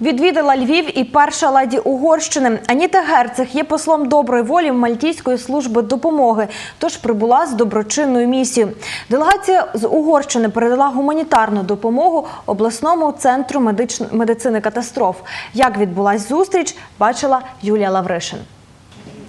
Відвідала Львів і перша леді Угорщини. Аніта Герцех є послом доброї волі Мальтійської служби допомоги, тож прибула з доброчинною місією. Делегація з Угорщини передала гуманітарну допомогу обласному центру медицини катастроф. Як відбулась зустріч, бачила Юлія Лавришин.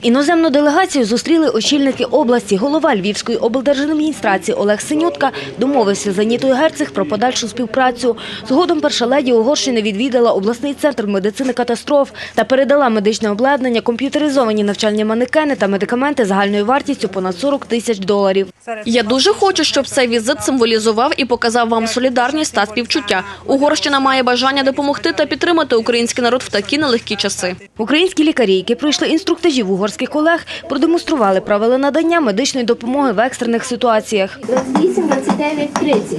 Іноземну делегацію зустріли очільники області. Голова Львівської облдержадміністрації Олег Синютка домовився з Анітою Герцег про подальшу співпрацю. Згодом перша леді Угорщини відвідала обласний центр медицини катастроф та передала медичне обладнання, комп'ютеризовані навчальні манекени та медикаменти загальною вартістю понад 40 тисяч доларів. Я дуже хочу, щоб цей візит символізував і показав вам солідарність та співчуття. Угорщина має бажання допомогти та підтримати український народ в такі нелегкі часи. Українські лікарі, які пройшли інструктажі в угорських колег, продемонстрували правила надання медичної допомоги в екстрених ситуаціях. 28, 29, 30.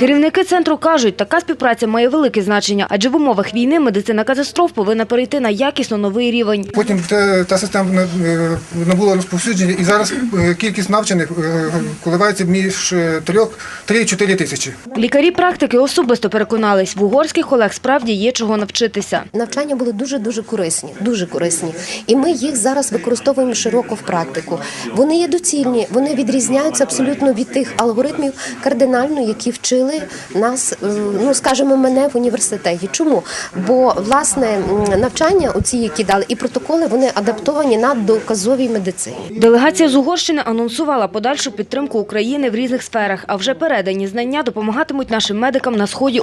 Керівники центру кажуть, така співпраця має велике значення, адже в умовах війни медицина катастроф повинна перейти на якісно новий рівень. Потім та, система е, набула розповсюдження, і зараз е, кількість навчених е, коливається між 3-4 тисячі. Лікарі практики особисто переконались, в угорських колег справді є чого навчитися. Навчання були дуже дуже корисні, дуже корисні. І ми їх зараз використовуємо широко в практику. Вони є доцільні, вони відрізняються абсолютно від тих алгоритмів кардинально, які вчили нас, е, ну скажімо, мене в університеті. Чому? Бо власне навчання навчання, оці, які дали, і протоколи, вони адаптовані на доказовій медицині. Делегація з Угорщини анонсувала подальшу підтримку України в різних сферах, а вже передані знання допомагатимуть нашим медикам на сході